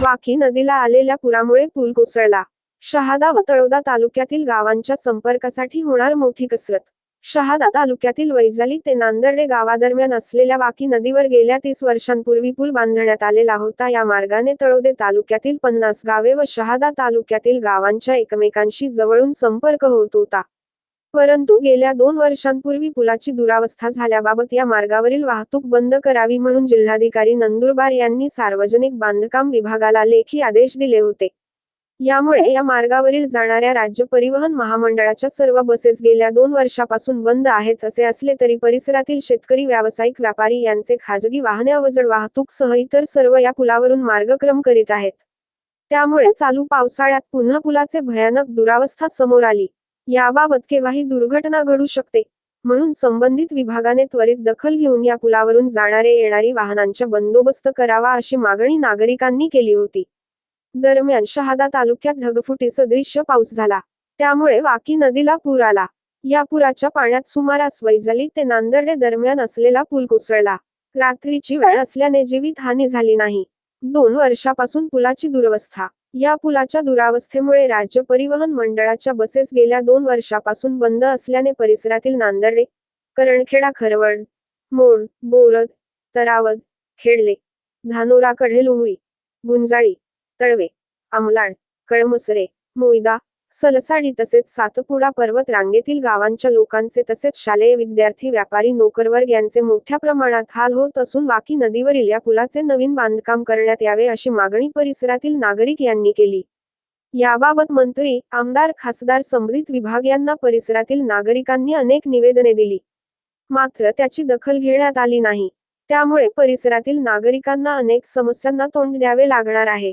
वाकी नदीला आलेल्या पुरामुळे पूल कोसळला. शहादा व तळोदा तालुक्यातील गावांच्या संपर्कासाठी होणार मोठी कसरत. शहादा तालुक्यातील वैजाली ते नांदर्डे गावादरम्यान असलेल्या वाकी नदीवर गेल्या तीस वर्षांपूर्वी पूल बांधण्यात आलेला होता. या मार्गाने तळोदे तालुक्यातील पन्नास गावे व शहादा तालुक्यातील गावांच्या एकमेकांशी जवळून संपर्क होत होता. परंतु गेल्या दोन वर्षांपूर्वी पुलाची दुरावस्था झाल्याबाबत या मार्गावरील वाहतूक बंद करावी म्हणून जिल्हाधिकारी नंदुरबार यांनी सार्वजनिक बांधकाम विभागाला लेखी आदेश दिले होते. यामुळे या मार्गावरील जाणाऱ्या राज्य परिवहन महामंडळाच्या सर्व बसेस गेल्या दोन वर्षापासून बंद आहेत असे असले तरी परिसरातील शेतकरी व्यावसायिक व्यापारी यांचे खाजगी वाहने अवजड वाहतूक सह इतर सर्व या पुलावरून मार्गक्रम करीत आहेत. त्यामुळे चालू पावसाळ्यात पुन्हा पुलाचे भयानक दुरावस्था समोर आली. याबाबत केव्हाही दुर्घटना घडू शकते. म्हणून संबंधित विभागाने त्वरित दखल घेऊन या पुलावरून जाणारे येणारी वाहनांचा बंदोबस्त करावा अशी मागणी नागरिकांनी केली होती. दरम्यान शहादा तालुक्यात ढगफुटी सदृश्य पाऊस झाला. त्यामुळे वाकी नदीला पूर आला. या पुराच्या पाण्यात सुमारास वैजाली ते नांदर्डे दरम्यान असलेला पूल कोसळला. रात्रीची वेळ असल्याने जीवित हानी झाली नाही. दोन वर्षापासून पुलाची दुरवस्था या पुलाच्या दुरावस्थेमुळे राज्य परिवहन मंडळाच्या बसेस गेल्या दोन वर्षापासून बंद असल्याने परिसरातील नांदर्डे करणखेडा खरवड मोड बोरद तरावद खेडले धानोरा कढेलुहळी गुंजाळी तळवे आमलाड कळमसरे मोयदा सलसाडी तसेच सातपुडा पर्वत रांगेतील गावांच्या लोकांचे तसेच शालेय विद्यार्थी व्यापारी नोकरवर्ग यांचे मोठ्या प्रमाणात हाल होत असून वाकी नदीवरील या पुलाचे नवीन बांधकाम करण्यात यावे अशी मागणी परिसरातील नागरिक यांनी केली. याबाबत मंत्री आमदार खासदार संबंधित विभाग यांना परिसरातील नागरिकांनी अनेक निवेदने दिली. मात्र त्याची दखल घेण्यात आली नाही. त्यामुळे परिसरातील नागरिकांना अनेक समस्यांना तोंड द्यावे लागणार आहे.